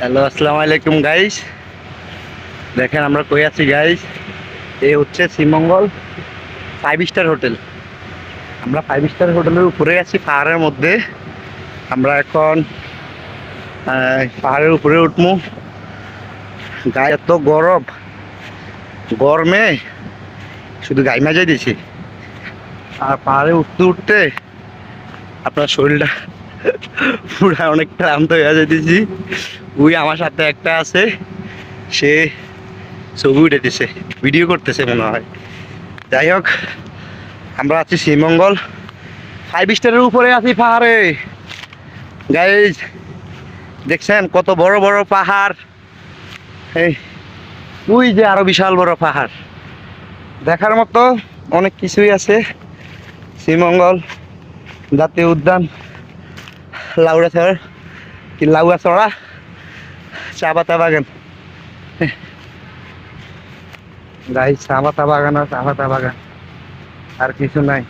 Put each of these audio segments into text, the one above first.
Hello, আসসালামু আলাইকুম guys দেখেন আমরা কই আছি গাইস এই হচ্ছে শ্রীমঙ্গল ফাইভ স্টার হোটেল আমরা ফাইভ স্টার হোটেলের উপরে আছি, পাহাড়ের মধ্যে। আমরা এখন পাহাড়ের উপরে উঠবো গায়ে এত গরম। গরমে শুধু গাই মাজাই দিছি আর পাহাড়ে উঠতে উঠতে আপনার শরীরটা পুরা অনেক ক্লান্ত হয়ে যেতেছি ওই আমার সাথে একটা আছে, সে ছবি উঠেতেছে ভিডিও করতেছে মনে হয়। যাই হোক, আমরা আছি শ্রীমঙ্গল। ফাইভ স্টারের উপরে আছি পাহাড়ে। গাইজ দেখছেন কত বড় বড় পাহাড়? এই, ওই যে আরও বিশাল বড় পাহাড়। দেখার মতো অনেক কিছুই আছে। শ্রীমঙ্গল জাতীয় উদ্যান। লাউড়াছড়া কি লাউড়াছড়া চা পাতা বাগান। গাই চা পাতা বাগান আর চা পাতা বাগান। আর কিছু নাই।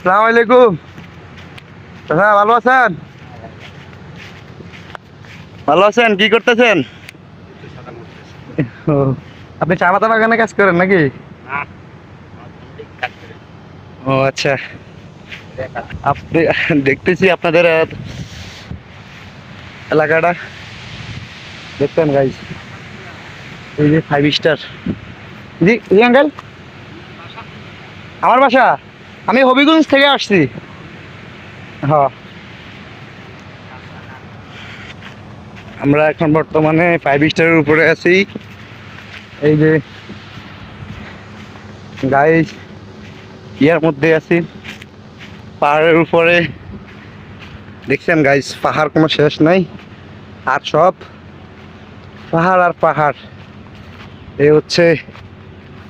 সালাম আলাইকুম। দাদা ভালো আছেন? ভালো আছেন? কি করতেছেন? আপনি চা পাতা বাগানে কাজ করেন নাকি? ও আচ্ছা। আপনি দেখতেছি আপনাদের এলাকাটা। দেখতেন গাইজ এই যে ফাইভ স্টার জি আঙ্কেল আমার বাসা। আমি হবিগঞ্জ থেকে আসছি। হ্যাঁ আমরা এখন বর্তমানে ফাইভ স্টারের উপরে আছি। এই যে গাইজ ইয়ার মধ্যে আছি। পাহাড়ের উপরে। দেখছেন গাইস পাহাড় কোনো শেষ নাই। আর সব পাহাড় আর পাহাড়। এ হচ্ছে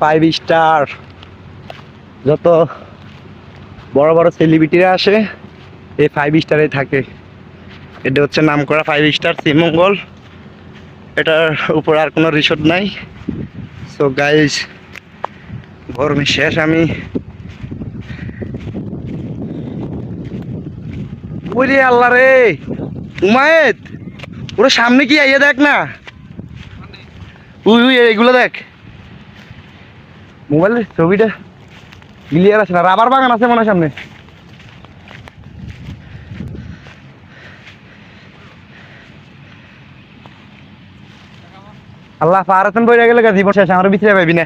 ফাইভ স্টার যত বড় বড় সেলিব্রিটিরা আসে এই ফাইভ স্টারে থাকে। এটা হচ্ছে নাম করা ফাইভ স্টার শ্রীমঙ্গল। এটার উপর আর কোনো রিসোর্ট নাই। সো গাইজ গরমে শেষ আমি। ওরে আল্লাহ রে। উমায়েত ওরে সামনে কি আইয়া দেখ না? উই উই, এগুলো দেখ। মোবাইলের ছবিটা ক্লিয়ার আছে না? রাবার বাগান আছে মনে সামনে। আল্লাহ পাহাড়াতন বইরা গেলে জীবন শেষ আমার ভিতরে পাইবি না।